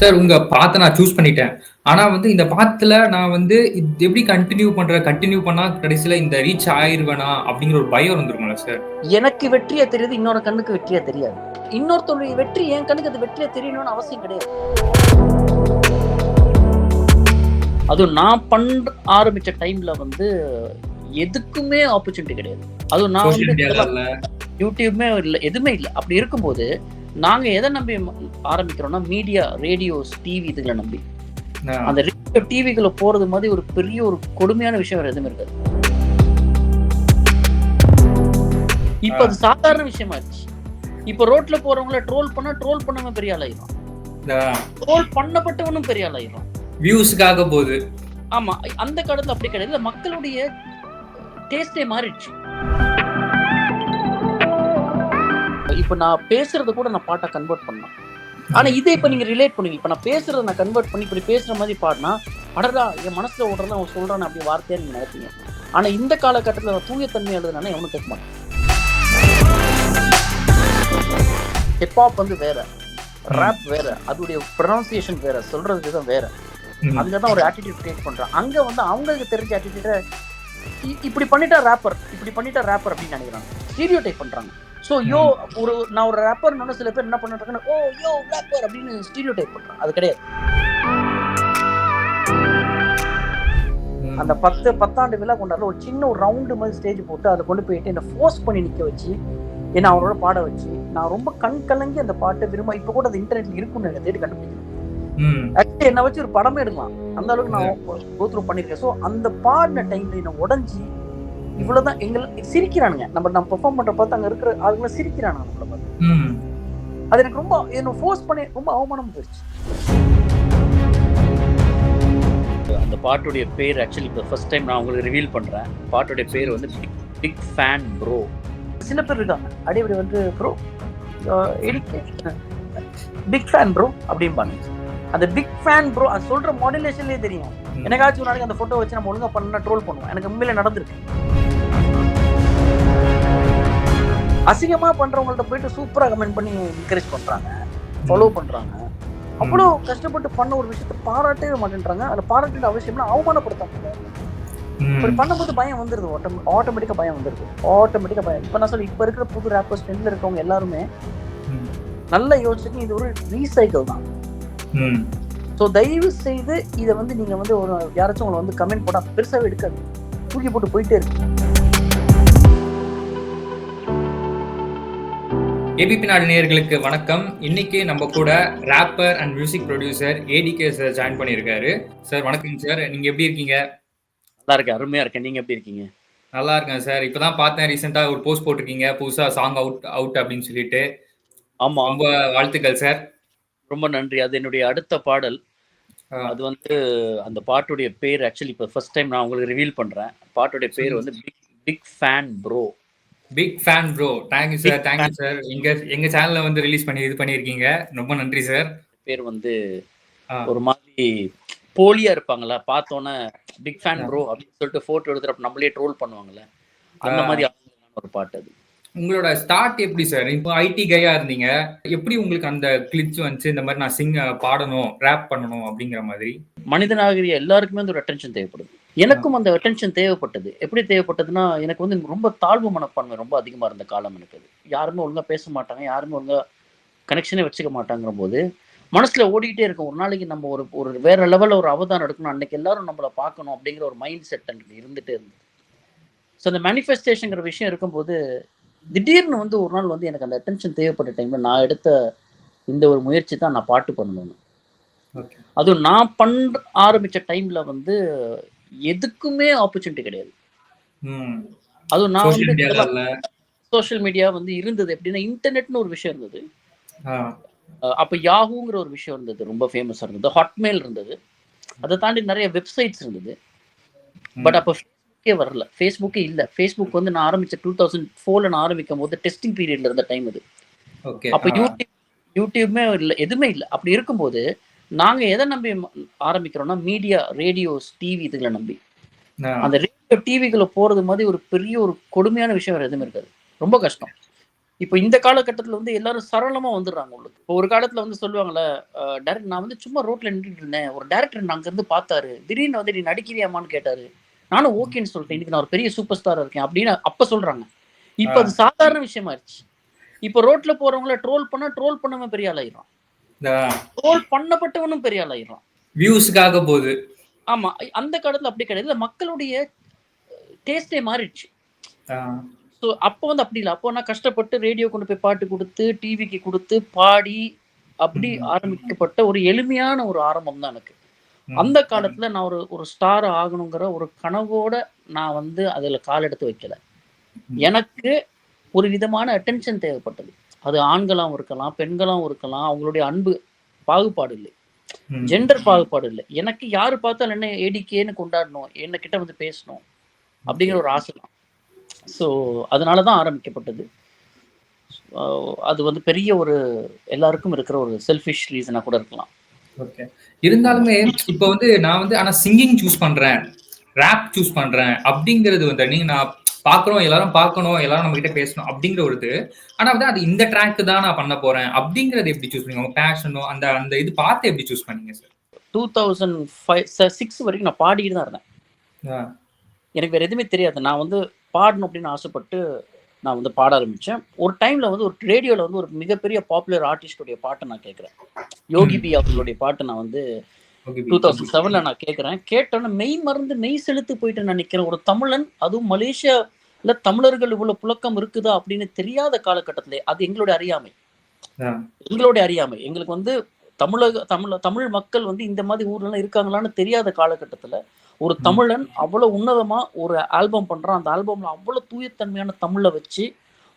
Sir உங்க பாத்த நான் சூஸ் பண்ணிட்டேன். ஆனா வந்து இந்த பாத்துல நான் வந்து இது எப்படி கன்டின்யூ பண்றேன்? கன்டின்யூ பண்ணா கடைசில இந்த ரீச் ஆயிருவேனா? அப்படிங்கிற ஒரு பயம் வந்துருக்கும்ல சார்? எனக்கு வெற்றியா தெரியுது, இன்னொரு கண்ணுக்கு வெற்றியா தெரியாது. இன்னொருத்தருடைய வெற்றி என் கண்ணுக்கு அது வெற்றியா தெரியணும்னு அவசியம் கிடையாது. அதுவும் நான் பண்ற ஆரம்பிச்ச டைம்ல வந்து எதுக்குமே ஆப்பர்ச்சுனிட்டி கிடையாது. அதுவும் நான் வந்து. யூடியூப்மே இல்ல, எதுவுமே இல்ல. அப்படி இருக்கும்போது நாங்க எத நம்பி ஆரம்பிக்கிறோம்னா, மீடியா, ரேடியோஸ், டிவி இதுகள நம்பி. அந்த ரேடியோ, டிவிக்குள்ள போறது மாதிரி ஒரு பெரிய ஒரு கொடுமையான விஷயம் வேற எதுவுமே இருக்காது. இப்ப. அது சாதாரண விஷயமாயிருச்சு. இப்ப ரோட்ல போறவங்கள ட்ரோல் பண்ணா, ட்ரோல் பண்ணவன் பெரிய ஆளாயிடுவான். ஆ. ட்ரோல் பண்ணப்பட்டவனும் பெரிய ஆளாயிடுவான். வியூஸ்க்காக போகுது. ஆமா. அந்த காலத்துல அப்படி கிடையாது. மக்களுடைய டேஸ்டே மாறிடுச்சு. இப்ப நான் பேசுறத கூட நான் பாட்டா கன்வெர்ட் பண்ணலாம். ஆனா இதே இப்ப நீங்க ரிலேட் பண்ணுவீங்க. இப்ப நான் பேசுறத நான் கன்வெர்ட் பண்ணி இப்படி பேசுற மாதிரி பாடுனா, அடடா! என் மனசுல ஓடுறத அவன் சொல்றான் அப்படி வார்த்தையா நீங்க நினைப்பீங்க. ஆனா இந்த காலகட்டத்துல நான் தூய தன்மை எழுதுனானே எவனும் கேட்க மாட்டான். ஹிப்ஹாப் வந்து வேற. ராப் வேற. அதோடைய ப்ரொனன்சியேஷன் வேற. சொல்றது விதம் வேற. அங்க தான் ஒரு ஆட்டிட்யூட் கிரியேட் பண்றான். அங்க வந்து அவங்களுக்கு தெரிஞ்ச ஆட்டிட்யூட இ இப்படி பண்ணிட்டா ராப்பர், இப்படி பண்ணிட்டா ராப்பர் அப்படின்னு நினைக்கிறாங்க. ஸ்டீரியோடைப் பண்றாங்க. சோ யோ ஒரு நான் ஒரு ராப்பர்னு சில பேர் என்ன பண்ணிட்டாங்கன்னா, ஓ யோ ராப்பர் அப்படின்னு ஸ்டீரியோடைப் பண்றாங்க. அது கிடையாது. அந்த 10 பத்தாண்டு விழா கொண்டாடுற ஒரு சின்ன ஒரு ரவுண்டு மாதிரி ஸ்டேஜ் போட்டு அதில் கொண்டு போயிட்டு என்னை ஃபோர்ஸ் பண்ணி நிற்க வச்சு என்னை அவரோட பாட வச்சு நான் ரொம்ப கண் கலங்கி அந்த பாட்டை விரும்ப இப்போ கூட அது இன்டர்நெட்ல இருக்கும்னு எனக்கு தேடி கண்டுபிடிக்கிறேன். ஆக்சுவலி என்னை வச்சு ஒரு படமே எடுக்கலாம் அந்த அளவுக்கு நான் கோத்ரூ பண்ணிருக்கேன் ஸோ அந்த பாடின டைம்ல நான் உடஞ்சி இவ்வளவுதான் எங்களை சிரிக்கிறானுங்க. நம்ம நம்ம பெர்ஃபார்ம் பண்ற பார்த்து அங்க இருக்கிற ஆளுங்களை சிரிக்கிறானுங்க நம்மளை பார்த்து. ம். அது எனக்கு ரொம்ப என்ன ஃபோர்ஸ் பண்ணி ரொம்ப அவமானம் போயிடுச்சு. அந்த பாட்டுடைய பேர் ஆக்சுவலி இப்போ ஃபர்ஸ்ட் டைம் நான் உங்களுக்கு ரிவீல் பண்றேன். பாட்டுடைய பேர் வந்து பிக் ஃபேன் ப்ரோ சில பேர் இருக்காங்க. அடிப்படி வந்து ப்ரோ பிக் ஃபேன் ப்ரோ அப்படிம்பாங்க. அந்த பிக் ஃபேன் ப்ரோ அது சொல்ற மாடுலேஷன்லேயே தெரியும். எனக்காச்சும் ஒரு நாளைக்கு அந்த போட்டோ வச்சு நம்ம ஒழுங்கா பண்ணா ட்ரோல் பண்ணுவோம். எனக்கு உண்மையில நடந்திருக்கு. அசிங்கமா பண்றவங்கள்ட்ட போயிட்டு சூப்பரா கமெண்ட் பண்ணி என்கரேஜ் பண்றாங்க. ஃபாலோ பண்றாங்க. அவ்வளோ கஷ்டப்பட்டு பண்ண ஒரு விஷயத்த பாராட்டவே மாட்டேன்றாங்க. அதை பாராட்டின அவசியம்னா அவமானப்படுத்தாங்க இப்படி. பண்ணும்போது பயம் வந்துருது. ஆட்டோமேட்டிக்கா பயம் வந்துருது. ஆட்டோமேட்டிக்கா பயம். இப்போ நான் சொல்ல இப்போ இருக்கிற புது ரேப்பர்ஸ் ட்ரெண்ட்ல இருக்கவங்க எல்லாருமே. நல்ல யோசிச்சு இது ஒரு ரீசைக்கிள் தான். ஸோ தயவு செய்து இதை வந்து நீங்க வந்து ஒரு யாராச்சும் உங்களை வந்து கமெண்ட் போட்டா பெருசாவே எடுக்காது தூக்கி போட்டு போயிட்டே இருக்கு ஏபிபி நாடு நேயர்களுக்கு வணக்கம். இன்னைக்கு நம்ம கூட rapper and music producer ATK sir join பண்ணியிருக்காரு. சார் வணக்கம் சார் நீங்க எப்படி இருக்கீங்க? நல்லா இருக்கு அருமையா இருக்கேன். நீங்க எப்படி இருக்கீங்க? நல்லா இருக்கேன் சார் இப்பதான் பார்த்தேன் ரீசெண்டா ஒரு போஸ்ட் போட்டிருக்கீங்க. புதுசா சாங் அவுட் அவுட் அப்படின்னு சொல்லிட்டு. ஆமா. ரொம்ப வாழ்த்துக்கள் சார் ரொம்ப நன்றி. அது என்னுடைய அடுத்த பாடல். அது வந்து அந்த பாட்டுடைய பேர் ஆக்சுவலி இப்போ ஃபர்ஸ்ட் டைம் நான் உங்களுக்கு ரிவீல் பண்றேன். பாட்டுடைய பேர் வந்து big big fan bro big fan bro thank you sir thank you sir எங்க எங்க சேனல்ல வந்து ரிலீஸ் பண்ணி இது பண்ணியிருக்கீங்க. ரொம்ப நன்றி சார் பேர் வந்து. ஒரு மாதிரி போலியா இருப்பாங்கல்ல பார்த்தோன்னே பிக் ஃபேன். ப்ரோ அப்படின்னு சொல்லிட்டு போட்டோ எடுத்துட்டு நம்மளே ட்ரோல் பண்ணுவாங்கல்ல? அந்த. மாதிரி ஒரு பாட்டு அது. உங்களோட ஸ்டார்ட் எப்படி சார் இப்போ ஐடி கையா இருந்தீங்க. எப்படி உங்களுக்கு அந்த கிளிச் வந்துச்சு? இந்த மாதிரி நான் சிங் பாடணும் ரேப் பண்ணணும் அப்படிங்கிற மாதிரி. மனிதனாகிய எல்லாருக்குமே வந்து ஒரு அட்டென்ஷன் தேவைப்படுது. எனக்கும் அந்த அட்டென்ஷன் தேவைப்பட்டது. எப்படி தேவைப்பட்டதுன்னா எனக்கு வந்து ரொம்ப தாழ்வு மனப்பான்மை ரொம்ப அதிகமா இருந்த காலம் எனக்கு அது. யாருமே ஒழுங்கா பேச மாட்டாங்க யாருமே ஒழுங்கா கனெக்ஷனே வச்சுக்க மாட்டாங்கிற போது மனசுல ஓடிக்கிட்டே இருக்கும். ஒரு நாளைக்கு நம்ம ஒரு ஒரு வேற லெவல்ல ஒரு அவதானம் எடுக்கணும். அன்னைக்கு எல்லாரும் நம்மளை பார்க்கணும் அப்படிங்கிற ஒரு மைண்ட் செட் எனக்கு இருந்துட்டே இருந்தது. ஸோ அந்த மேனிஃபெஸ்டேஷனுங்கிற விஷயம் இருக்கும்போது திடீர்னு வந்து ஒரு நாள் வந்து எனக்கு அந்த அட்டென்ஷன் தேவைப்பட்ட டைம்ல நான் எடுத்த இந்த ஒரு முயற்சி தான் நான் பாட்டு பண்ணணும் ஓகே அதுவும் நான் பண்ற ஆரம்பிச்ச டைம்ல வந்து எதுக்குமே ஆப்பர்ச்சுனிட்டி கிடையாது. அதுவும் நான் சோஷியல் வந்து சோஷியல் மீடியா வந்து இருந்தது எப்படின்னா இன்டர்நெட்னு ஒரு விஷயம் இருந்தது. அப்ப யாஹூங்கிற ஒரு விஷயம் இருந்தது ரொம்ப ஃபேமஸா இருந்தது. ஹாட்மெயில் இருந்தது. அதை தாண்டி நிறைய வெப்சைட்ஸ் இருந்தது. பட் அப்போ ஃபேஸ்புக்கே வரல. ஃபேஸ்புக்கே இல்ல. ஃபேஸ்புக் வந்து நான் ஆரம்பிச்ச டூ தௌசண்ட் ஃபோர்ல நான் ஆரம்பிக்கும் போது டெஸ்டிங் பீரியட்ல இருந்த டைம் அது. ஓகே அப்ப யூடியூப் யூடியூப்மே இல்ல எதுவுமே இல்ல. அப்படி இருக்கும்போது நாங்க எதை நம்பி ஆரம்பிக்கிறோம்னா மீடியா ரேடியோஸ் டிவி இதுகளை நம்பி. அந்த ரேடியோ டிவிக்குள்ள போறது மாதிரி ஒரு பெரிய ஒரு கொடுமையான விஷயம் வேற எதுவுமே இருக்காது. ரொம்ப கஷ்டம். இப்போ இந்த காலகட்டத்துல வந்து எல்லாரும் சரளமா வந்துடுறாங்க உங்களுக்கு இப்போ ஒரு காலத்துல வந்து சொல்லுவாங்கல்ல டேரக்ட் நான் வந்து சும்மா ரோட்ல நின்றுட்டு இருந்தேன். ஒரு டேரக்டர் அங்க இருந்து பார்த்தாரு. திடீர்னு வந்து நீ நடிக்கிறியாமான்னு கேட்டாரு. நானும் ஓகேன்னு சொல்லிட்டேன் இன்னைக்கு நான் ஒரு பெரிய சூப்பர் ஸ்டாரா இருக்கேன் அப்படின்னு அப்ப சொல்றாங்க. இப்ப அது சாதாரண விஷயமாயிருச்சு இப்ப ரோட்ல போறவங்கள ட்ரோல் பண்ணா ட்ரோல் பண்ணவன் பெரிய ஆளாயிரும் ட்ரோல் பண்ணப்பட்டவனும் பெரிய ஆளாயிரும் வியூஸ்க்காக போகுது. ஆமா அந்த காலத்துல அப்படி கிடையாது. மக்களுடைய டேஸ்டே மாறிடுச்சு. ஸோ அப்போ வந்து அப்படி இல்லை. அப்போ நான் கஷ்டப்பட்டு ரேடியோ கொண்டு போய் பாட்டு கொடுத்து டிவிக்கு கொடுத்து பாடி அப்படி. ஆரம்பிக்கப்பட்ட ஒரு எளிமையான ஒரு ஆரம்பம் தான் எனக்கு. அந்த காலத்துல நான் ஒரு ஒரு ஸ்டார் ஆகணுங்கிற ஒரு கனவோட நான் வந்து அதுல கால் எடுத்து வைக்கல. எனக்கு ஒரு விதமான அட்டென்ஷன் தேவைப்பட்டது. அது ஆண்களாகவும் இருக்கலாம் பெண்களாகவும் இருக்கலாம் அவங்களுடைய அன்பு பாகுபாடு இல்லை. ஜெண்டர் பாகுபாடு இல்லை. எனக்கு யாரு பார்த்தாலும் என்ன ஏடிக்கேன்னு கொண்டாடணும் என்ன கிட்ட வந்து பேசணும் அப்படிங்கிற ஒரு ஆசை தான். ஸோ அதனால தான் ஆரம்பிக்கப்பட்டது அது வந்து பெரிய ஒரு எல்லாருக்கும் இருக்கிற ஒரு செல்ஃபிஷ் ரீசனாக கூட இருக்கலாம். ஓகே இருந்தாலுமே இப்போ வந்து நான் வந்து ஆனா சிங்கிங் சூஸ் பண்றேன். ரேப் சூஸ் பண்றேன். அப்படிங்கிறது வந்து நீங்க நான் பாக்குறோம் எல்லாரும் பார்க்கணும் எல்லாரும் நம்ம கிட்ட பேசணும் அப்படிங்கிற ஒரு இது. ஆனா வந்து அது இந்த ட்ராக் தான் நான் பண்ண போறேன். அப்படிங்கறது எப்படி சூஸ் பண்ணீங்க? உங்க பேஷனோ அந்த அந்த இது பார்த்து எப்படி சூஸ் பண்ணீங்க sir two thousand five six வரைக்கும் நான் பாடிட்டு தான் இருந்தேன். எனக்கு வேற எதுவுமே தெரியாது. நான் வந்து பாடணும் அப்படின்னு ஆசைப்பட்டு நான் வந்து பாட ஆரம்பிச்சேன். ஒரு டைம்ல வந்து ஒரு ரேடியோல வந்து ஒரு மிகப்பெரிய பாப்புலர் ஆர்டிஸ்டோடைய பாட்டை நான் கேட்குறேன். யோகி பி அவர்களுடைய பாட்டை நான் வந்து டூ தௌசண்ட் செவன்ல நான் கேட்குறேன். கேட்டோன்னே மெய் மறந்து மெய் செலுத்து போயிட்டு நான் நிற்கிறேன் ஒரு தமிழன் அதுவும் மலேசியால தமிழர்கள் இவ்வளவு புழக்கம் இருக்குதா அப்படின்னு தெரியாத காலகட்டத்திலே அது எங்களுடைய அறியாமை. எங்களுடைய அறியாமை. எங்களுக்கு வந்து தமிழக தமிழ் தமிழ் மக்கள் வந்து இந்த மாதிரி ஊர்லாம் இருக்காங்களான்னு தெரியாத காலகட்டத்துல ஒரு. தமிழன் அவ்வளவு உன்னதமா ஒரு ஆல்பம் பண்றான். அந்த ஆல்பம்ல அவ்வளவு தூயத்தன்மையான தமிழை வச்சு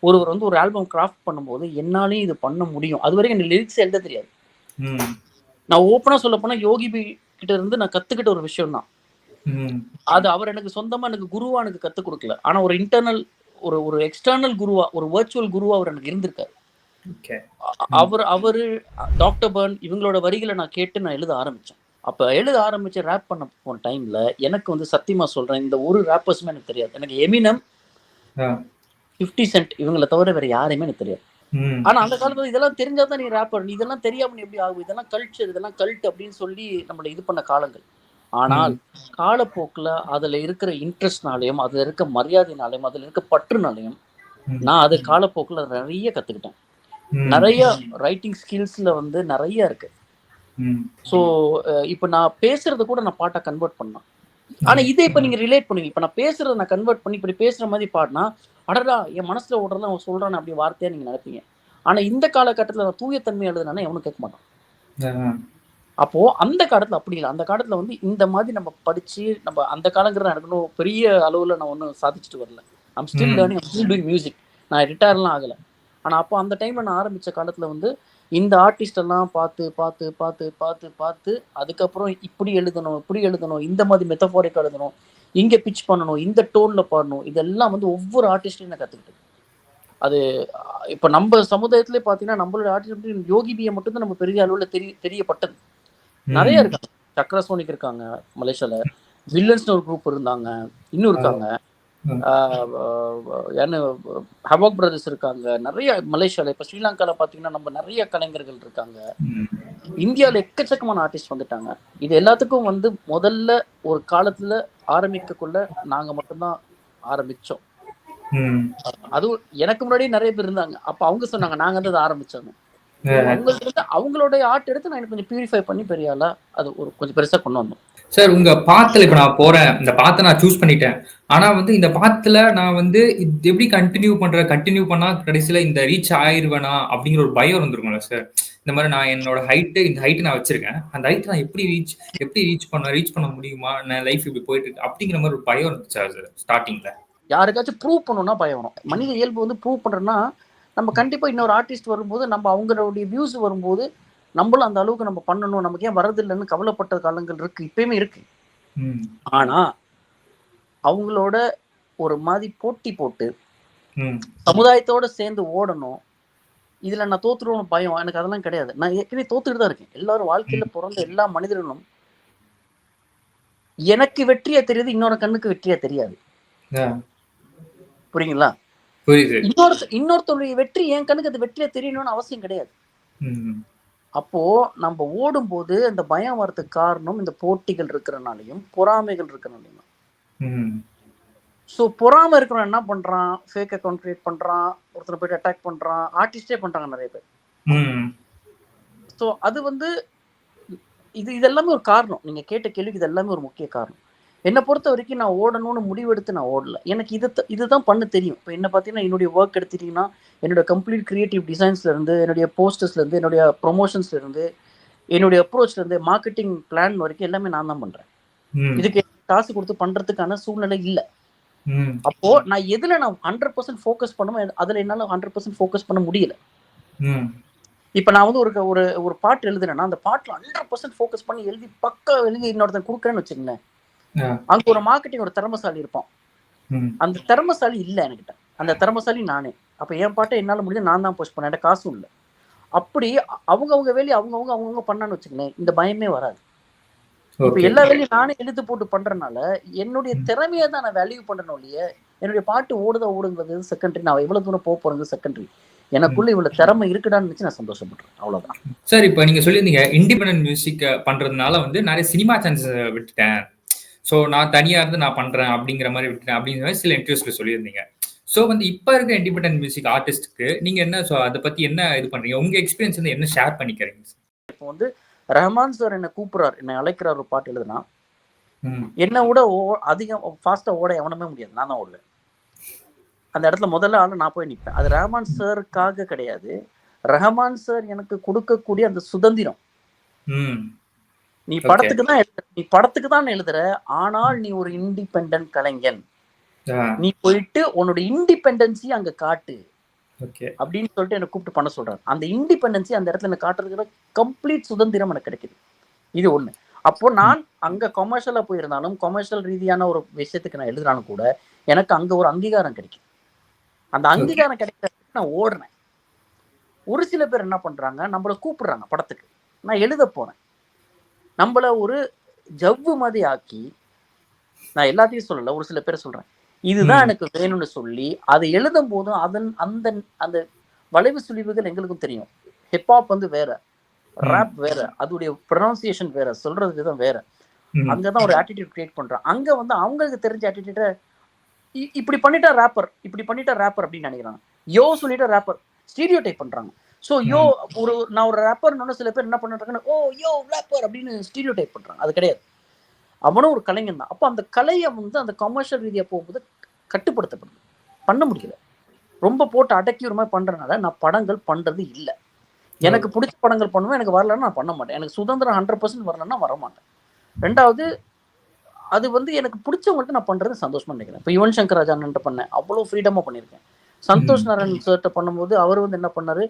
ஒருவர் வந்து ஒரு ஆல்பம் கிராஃப்ட் பண்ணும்போது என்னாலையும் இது பண்ண முடியும். அது வரைக்கும் எனக்கு லிரிக்ஸ் எழுத தெரியாது. நான் ஓப்பனா சொல்ல போனா யோகி பி கிட்ட இருந்து நான் கத்துக்கிட்ட ஒரு விஷயம் தான் அது அவர் எனக்கு சொந்தமா எனக்கு குருவா எனக்கு கத்துக் கொடுக்கல. ஆனா ஒரு இன்டர்னல் ஒரு ஒரு எக்ஸ்டர்னல் குருவா ஒரு வர்ச்சுவல் குருவா அவர் எனக்கு இருந்திருக்காரு. அவர் அவரு டாக்டர் பர்ன் இவங்களோட வரிகளை நான் கேட்டு நான் எழுத ஆரம்பிச்சேன். அப்ப எழுத ஆரம்பிச்சு ரேப் பண்ண போன டைம்ல எனக்கு வந்து சத்தியமா சொல்றேன் இந்த ஒரு ரேப்பர்ஸுமே எனக்கு தெரியாது. எனக்கு எமினம் ஃபிஃப்டி சென்ட் இவங்களை தவிர வேற யாரையுமே எனக்கு தெரியாது. ஆனா அந்த காலத்துல இதெல்லாம் தெரிஞ்சாதான் நீ ரேப்பர் நீ இதெல்லாம் தெரியாம நீ எப்படி ஆகும் இதெல்லாம் கல்ச்சர் இதெல்லாம் கல்ட் அப்படின்னு சொல்லி நம்மள இது பண்ண காலங்கள். ஆனால் காலப்போக்குல அதுல இருக்கிற இன்ட்ரெஸ்ட்னாலையும் அதுல இருக்க மரியாதைனாலையும் அதுல இருக்க பற்றுனாலையும் நான் அது காலப்போக்குல நிறைய கத்துக்கிட்டேன். நிறைய ரைட்டிங் ஸ்கில்ஸ்ல வந்து நிறைய இருக்கு. ஸோ இப்போ நான் பேசுறத கூட நான் பாட்டா கன்வெர்ட் பண்ணேன் ஆனா இதை இப்ப நீங்க ரிலேட் பண்ணுவீங்க இப்ப நான் பேசுறத நான் கன்வெர்ட் பண்ணி இப்படி பேசுற மாதிரி பாடினா அடடா என் மனசுல ஓடுறத அவன் சொல்றான் அப்படி வார்த்தையா நீங்க நினைப்பீங்க. ஆனா இந்த காலகட்டத்துல நான் தூயத்தன்மை எழுதுனா எவனும் கேட்க மாட்டான். அப்போ அந்த காலத்துல அப்படி இல்லை. அந்த காலத்துல வந்து இந்த மாதிரி நம்ம படிச்சு நம்ம அந்த காலங்கிறது எனக்கு இன்னும் பெரிய அளவுல நான் ஒன்றும் சாதிச்சுட்டு வரல. I'm still. Learning still doing music நான் ரிட்டையர்லாம் ஆகல. ஆனா அப்போ அந்த டைம்ல நான் ஆரம்பிச்ச காலத்துல வந்து இந்த ஆர்டிஸ்ட் எல்லாம் பார்த்து பார்த்து பார்த்து பார்த்து பார்த்து அதுக்கப்புறம் இப்படி எழுதணும் இப்படி எழுதணும் இந்த மாதிரி மெத்தஃபாரிக் எழுதணும் இங்க பிச் பண்ணணும் இந்த டோன்ல பாடணும் இதெல்லாம் வந்து ஒவ்வொரு ஆர்டிஸ்டையும் நான் கத்துக்கிட்டேன். அது இப்ப நம்ம சமுதாயத்திலே பாத்தீங்கன்னா நம்மளோட ஆர்டிஸ்ட் யோகி பியை மட்டும் தான் நம்ம பெரிய அளவுல தெரிய தெரியப்பட்டது. நிறைய இருக்காங்க சக்கரசோனிக் இருக்காங்க மலேசியால. வில்லன்ஸ்னு ஒரு குரூப் இருந்தாங்க இன்னும் இருக்காங்க. யாரு ஹவாக் பிரதர்ஸ் இருக்காங்க. நிறைய மலேசியால இப்ப ஸ்ரீலங்கால பாத்தீங்கன்னா நம்ம நிறைய கலைஞர்கள் இருக்காங்க. இந்தியால எக்கச்சக்கமான ஆர்டிஸ்ட் வந்துட்டாங்க. இது எல்லாத்துக்கும் வந்து முதல்ல ஒரு காலத்துல ஆரம்பிக்கக்குள்ள நாங்க மட்டும்தான் ஆரம்பிச்சோம். அதுவும் எனக்கு முன்னாடியே நிறைய பேர் இருந்தாங்க. அப்ப அவங்க சொன்னாங்க நாங்க வந்து அதை ஆரம்பிச்சோம் அவங்களுக்கு வந்து அவங்களோட ஆர்ட் எடுத்து நான் கொஞ்சம் பியூரிஃபை பண்ணி பெரிய ஆளா அது ஒரு கொஞ்சம் பெருசா கொண்டு வந்தோம் சார் உங்க பாத்துல இப்ப நான் போறேன். இந்த பாத்தை நான் சூஸ் பண்ணிட்டேன். ஆனா வந்து இந்த பாத்துல நான் வந்து இது எப்படி கண்டினியூ பண்றேன் கண்டினியூ பண்ணா கடைசியில இந்த ரீச் ஆயிருவேனா அப்படிங்கிற ஒரு பயம் வந்துருக்கும்ல சார் இந்த மாதிரி நான் என்னோட ஹைட்டு இந்த ஹைட் நான் வச்சிருக்கேன். அந்த ஹைட் நான் எப்படி ரீச் எப்படி ரீச் பண்ண ரீச் பண்ண முடியுமா நான் லைஃப் இப்படி போயிட்டு இருக்கு அப்படிங்கிற மாதிரி ஒரு பயம் இருந்துச்சு சார் ஸ்டார்டிங்ல யாருக்காச்சும் ப்ரூவ் பண்ணணும்னா பயம் வரும். மனித இயல்பு வந்து ப்ரூவ் பண்றேன்னா நம்ம கண்டிப்பா இன்னொரு ஆர்டிஸ்ட் வரும்போது நம்ம அவங்களுடைய வியூஸ் வரும்போது நம்மளும் அந்த அளவுக்கு நம்ம பண்ணணும். நமக்கு ஏன் வரதில்லைன்னு கவலைப்பட்ட காலங்கள் இருக்கு. இப்பயுமே இருக்கு. ஆனா அவங்களோட ஒரு மாதிரி போட்டி போட்டு சமுதாயத்தோட சேர்ந்து ஓடணும். இதுல நான் தோத்துருவோம் பயம். எனக்கு அதெல்லாம் கிடையாது. நான் ஏற்கனவே தோத்துட்டு தான் இருக்கேன். எல்லாரும் வாழ்க்கையில பிறந்த எல்லா மனிதர்களும் எனக்கு வெற்றியா தெரியுது இன்னொரு கண்ணுக்கு வெற்றியா தெரியாது. புரியுங்களா? இன்னொரு இன்னொருத்தருடைய வெற்றி என் கண்ணுக்கு அது வெற்றியா தெரியணும்னு அவசியம் கிடையாது. அப்போ நம்ம ஓடும்போது இந்த பயம் வரதுக்கு காரணம் இந்த போட்டிகள் இருக்கிறனாலையும் பொறாமைகள் இருக்கிறனாலையும். ஸோ பொறாம இருக்கிறவன் என்ன பண்றான்? ஃபேக் அக்கௌண்ட் கிரியேட் பண்றான் ஒருத்தனை போயிட்டு அட்டாக் பண்றான் ஆர்டிஸ்டே பண்றாங்க நிறைய பேர். ஸோ அது வந்து இது இதெல்லாமே ஒரு காரணம். நீங்க கேட்ட கேள்விக்கு இது எல்லாமே ஒரு முக்கிய காரணம். என்னை பொறுத்த வரைக்கும் நான் ஓடணும்னு முடிவெடுத்து நான் ஓடல எனக்கு இது இதுதான் பண்ண தெரியும் இப்போ என்ன பார்த்தீங்கன்னா என்னுடைய ஒர்க் எடுத்துட்டீங்கன்னா என்னோட கம்ப்ளீட் கிரியேட்டிவ் டிசைன்ஸ்ல இருந்து என்னுடைய போஸ்டர்ஸ்ல இருந்து என்னுடைய ப்ரொமோஷன்ஸ்ல இருந்து என்னுடைய அப்ரோச்ல இருந்து மார்க்கெட்டிங் பிளான் வரைக்கும் எல்லாமே நான் தான் பண்றேன். இதுக்கு காசு கொடுத்து பண்றதுக்கான சூழ்நிலை இல்ல. அப்போ நான் எதுல நான் ஹண்ட்ரட் பர்சன்ட் ஃபோக்கஸ் பண்ணுமோ அதுல என்னால ஹண்ட்ரட் பர்சன்ட் ஃபோக்கஸ் பண்ண முடியல. இப்ப நான் வந்து ஒரு ஒரு ஒரு பாட்டு எழுதுறேன்னா அந்த பாட்டுல ஹண்ட்ரட் பர்சன்ட் ஃபோக்கஸ் பண்ணி எழுதி பக்கா எழுதி இன்னொருத்தன் கொடுக்குறேன்னு வச்சுக்கோங்களேன். அங்க ஒரு மார்க்கெட்டிங் ஒரு திறமசாலி இருப்பான். அந்த திறமசாலி இல்ல என்கிட்ட. அந்த திறமசாலி நானே. அப்ப என் பாட்டை என்னால முடிஞ்சு நான் தான் போஸ்ட் பண்ணேன். காசும் இல்ல. அப்படி அவங்க அவங்க வேலையை அவங்கவுங்க அவங்கவுங்க பண்ணான்னு வச்சுக்கோங்களேன். இந்த பயமே வராது. இப்ப. எல்லா வேலையும் நானே எழுத்து போட்டு பண்றதுனால என்னுடைய. திறமையை தான் நான் வேல்யூ பண்ணணும் இல்லையே என்னுடைய பாட்டு ஓடுதா ஓடுங்கிறது செகண்டரி நான் எவ்வளவு தூரம் போக போறது செகண்டரி எனக்குள்ள இவ்வளவு திறமை இருக்குடான்னு நினைச்சு நான் சந்தோஷப்படுறேன் அவ்வளவுதான். சார் இப்ப நீங்க சொல்லியிருந்தீங்க இண்டிபெண்டன்ட் மியூசிக் பண்றதுனால வந்து நிறைய சினிமா சான்ஸ் விட்டுட்டேன். ஸோ நான் தனியா இருந்து நான் பண்றேன் அப்படிங்கிற மாதிரி விட்டுட்டேன் அப்படிங்கிற மாதிரி சில இன்டர்வியூஸ்ல சொல்லியிருந்தீங்க. ஸோ வந்து இப்ப இருக்க இண்டிபெண்டன்ட் மியூசிக் ஆர்டிஸ்ட்க்கு நீங்க என்ன so அதை பத்தி என்ன இது பண்றீங்க? உங்க எக்ஸ்பீரியன்ஸ் வந்து என்ன ஷேர் பண்ணிக்கிறீங்க? இப்போ வந்து ரஹ்மான் சார் என்னை கூப்பிடுறாரு. என்னை அழைக்கிறார் ஒரு பாட்டு எழுதுனா. ம். என்னை விட ஓ- அதிகம் ஃபாஸ்டா ஓட எவனுமே முடியாது. நான் தான் ஓடுவேன். அந்த இடத்துல முதல்ல ஆளு நான் போய் நிற்பேன் அது ரஹ்மான் சாருக்காக கிடையாது. ரஹ்மான் சார் எனக்கு கொடுக்கக்கூடிய அந்த சுதந்திரம். ம். நீ. படத்துக்கு தான் எழுதுற நீ படத்துக்கு தான் எழுதுற ஆனால் நீ ஒரு இண்டிபெண்டன்ட் கலைஞன். நீ போயிட்டு உன்னோட இண்டிபெண்டன்சி அங்க காட்டு. ஓகே அப்படின்னு சொல்லிட்டு என்னை கூப்பிட்டு பண்ண சொல்றாரு. அந்த இண்டிபெண்டன்சி அந்த இடத்துல எனக்கு காட்டுறதுக்கு கம்ப்ளீட் சுதந்திரம் எனக்கு கிடைக்குது. இது ஒண்ணு. அப்போ நான் அங்க கொமர்ஷியலா போயிருந்தாலும் கொமர்ஷியல் ரீதியான ஒரு விஷயத்துக்கு நான் எழுதுனாலும் கூட எனக்கு அங்க ஒரு அங்கீகாரம் கிடைக்கும் அந்த அங்கீகாரம் கிடைக்கிறதுக்கு நான் ஓடுறேன். ஒரு சில பேர் என்ன பண்றாங்க நம்மள கூப்பிடுறாங்க படத்துக்கு. நான் எழுத போறேன். நம்மள ஒரு ஜவ்வு மாதிரி ஆக்கி நான் எல்லாத்தையும் சொல்லல ஒரு சில பேர் சொல்றேன். இதுதான். எனக்கு வேணும்னு சொல்லி அதை எழுதும் போதும் அதன் அந்த அந்த வளைவு சுழிவுகள் எங்களுக்கும் தெரியும். ஹிப்ஹாப் வந்து வேற. ரேப் வேற அதோடைய ப்ரொனவுன்சியேஷன் வேற சொல்றது விதம் வேற. அங்கதான் ஒரு ஆட்டிடியூட் கிரியேட் பண்றான் அங்க வந்து அவங்களுக்கு தெரிஞ்ச ஆட்டிடியூட இப்படி பண்ணிட்டா ரேப்பர் இப்படி பண்ணிட்டா ரேப்பர் அப்படின்னு நினைக்கிறாங்க. யோ சொல்லிட்டா ரேப்பர் ஸ்டீரியோ டைப் பண்றாங்க. சோ யோ ஒரு நான் ஒரு ரேப்பர் சில பேர் என்ன பண்ணிட்டாங்கன்னா ஓ யோ ரேப்பர் அப்படின்னு ஸ்டீரியோ டைப் பண்றாங்க. அது கிடையாது. அவனும் ஒரு கலைஞன் தான். அப்போ அந்த கலையை வந்து அந்த கமர்ஷியல் ரீதியா போகும்போது கட்டுப்படுத்தப்படுது பண்ண முடியல. ரொம்ப போட்டு அடக்கி ஒரு மாதிரி பண்றதுனால நான் படங்கள் பண்றது இல்ல. எனக்கு பிடிச்ச படங்கள் பண்ணுவேன் எனக்கு வரலன்னா நான் பண்ண மாட்டேன். எனக்கு சுதந்திரம் ஹண்ட்ரட் பர்சன்ட் வரலன்னா வர மாட்டேன். ரெண்டாவது அது வந்து எனக்கு பிடிச்சவங்கள்ட்ட நான் பண்றது சந்தோஷமா நினைக்கிறேன். இப்போ யுவன் சங்கர் ராஜான்ட்ட பண்ணேன். அவ்வளோ ஃப்ரீடமா பண்ணியிருக்கேன். சந்தோஷ் நாராயண் சார்கிட்ட பண்ணும்போது அவர் வந்து என்ன பண்ணாரு?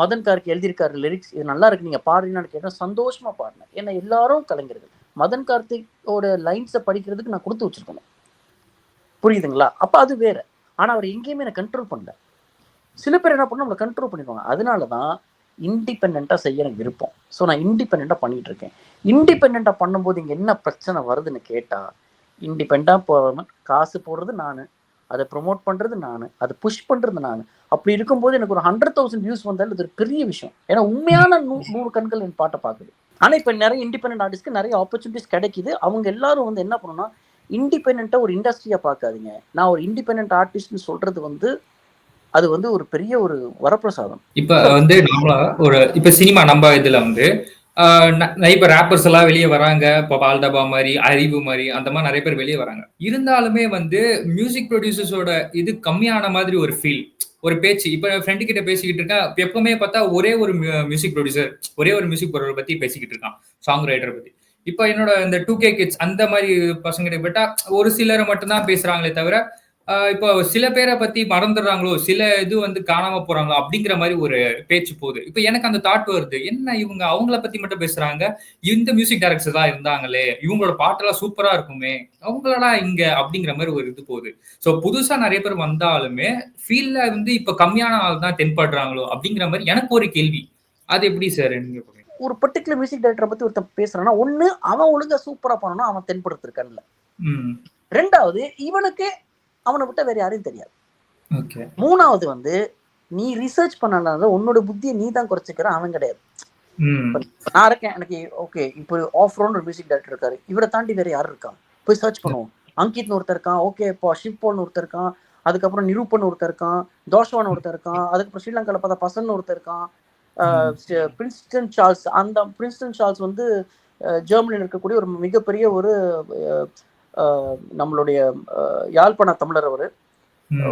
மதன் கார்க்கு எழுதியிருக்காரு லிரிக்ஸ் இது நல்லா இருக்கு. நீங்க பாடுறீங்கன்னு கேட்டேன். சந்தோஷமா பாடினேன். ஏன்னா எல்லாரும் கலைஞர்கள். மதன் கார்த்திகோட லைன்ஸை படிக்கிறதுக்கு நான் கொடுத்து வச்சிருக்கணும். புரியுதுங்களா? அப்ப அது வேற. ஆனா அவர் எங்கேயுமே என்ன கண்ட்ரோல் பண்ணல. சில பேர் என்ன பண்ண நம்மளை கண்ட்ரோல் பண்ணிடுவாங்க. அதனால தான் இண்டிபெண்ட்டாக செய்ய எனக்கு விருப்பம். ஸோ நான் இண்டிபெண்ட்டாக பண்ணிட்டு இருக்கேன். இண்டிபெண்ட்டாக பண்ணும்போது இங்கே என்ன பிரச்சனை வருதுன்னு கேட்டா இண்டிபெண்ட்டாக போகாமல் காசு போடுறது நான். அதை ப்ரொமோட் பண்றது நான் அதை புஷ் பண்றது நான். அப்படி இருக்கும்போது எனக்கு ஒரு ஹண்ட்ரட் தௌசண்ட் வியூஸ் வந்தாலும் இது ஒரு பெரிய விஷயம். ஏன்னா உண்மையான நூ நூறு கண்கள் என் பாட்டை பார்க்குது. ஆனா இப்போ நிறைய இண்டிபெண்ட் ஆர்டிஸ்ட்க்கு நிறைய ஆப்பர்ச்சுனிட்டிஸ் கிடைக்குது. அவங்க எல்லாரும் வந்து என்ன பண்ணணும்னா இண்டிபெண்ட்டாக ஒரு இண்டஸ்ட்ரியா பார்க்காதீங்க. நான் ஒரு இண்டிபெண்ட் ஆர்டிஸ்ட்னு சொல்றது வந்து அது வந்து ஒரு பெரிய ஒரு வரப்பிரசாதம். இப்ப வந்து நார்மலா ஒரு இப்ப சினிமா நம்ம இதுல வந்து இப்போ ரேப்பர்ஸ் எல்லாம் வெளியே வராங்க. இப்போ பால்டபா மாதிரி அறிவு மாதிரி அந்த மாதிரி நிறைய பேர் வெளியே வராங்க. இருந்தாலுமே வந்து மியூசிக் ப்ரொடியூசர்ஸோட இது கம்மியான மாதிரி ஒரு ஃபீல் ஒரு பேச்சு. இப்ப ஃப்ரெண்டு கிட்ட பேசிக்கிட்டு இருக்கேன். எப்பவுமே பார்த்தா ஒரே ஒரு மியூசிக் ப்ரொடியூசர் ஒரே ஒரு மியூசிக் பொருள் பத்தி பேசிக்கிட்டு இருக்கான். சாங் ரைட்டர் பத்தி. இப்போ என்னோட இந்த டூ கே கிட்ஸ் அந்த மாதிரி பசங்க கிட்ட போயிட்டா ஒரு சிலரை மட்டும்தான் பேசுறாங்களே தவிர இப்போ சில பேரை பத்தி மறந்துடுறாங்களோ சில இது வந்து காணாம போறாங்களோ அப்படிங்கிற மாதிரி ஒரு பேச்சு போகுது. இப்போ எனக்கு அந்த தாட் வருது. என்ன இவங்க அவங்கள பத்தி மட்டும் பேசுறாங்க? இந்த மியூசிக் டைரக்டர்ஸ் தான் இருந்தாங்களே இவங்களோட பாட்டெல்லாம் சூப்பரா இருக்குமே அவங்களடா இங்க அப்படிங்கிற மாதிரி ஒரு இது போகுது. ஸோ புதுசா நிறைய பேர் வந்தாலுமே ஃபீல்ட்ல வந்து இப்ப கம்மியான ஆள் தான் தென்படுறாங்களோ அப்படிங்கிற மாதிரி எனக்கு ஒரு கேள்வி. அது எப்படி சார் நீங்க? ஒரு பர்டிகுலர் மியூசிக் டைரக்டரை பத்தி ஒருத்தன் பேசுறான்னா ஒண்ணு அவன் ஒழுங்கா சூப்பரா பண்ணணும் அவன் தென்படுத்திருக்கான்ல ரெண்டாவது இவனுக்கு அவனை விட்ட வேற யாரையும் தெரியாது. மூணாவது வந்து நீ ரிசர்ச் பண்ணனால உன்னோட புத்தியை நீ தான் குறைச்சிக்கிற அவன் கிடையாது. நான் இருக்கேன் எனக்கு ஓகே இப்போ ஆஃப் ரோன் ஒரு மியூசிக் டைரக்டர் இருக்காரு. இவரை தாண்டி வேற யார் இருக்கா? போய் சர்ச் பண்ணுவோம். அங்கித்னு ஒருத்தர் இருக்கான் ஓகே இப்போ ஷிவ்பால்னு ஒருத்தர் இருக்கான் அதுக்கப்புறம் நிரூபன் ஒருத்தர் இருக்கான் தோஷவான் ஒருத்தர் இருக்கான் அதுக்கப்புறம் ஸ்ரீலங்கால பார்த்தா பசன் ஒருத்தர் இருக்கான் பிரின்ஸ்டன் சார்ல்ஸ். அந்த பிரின்ஸ்டன் சார்ல்ஸ் வந்து ஜெர்மனியில் இருக்கக்கூடிய ஒரு மிகப்பெரிய ஒரு நம்மளுடைய யாழ்ப்பாண தமிழர் அவர்.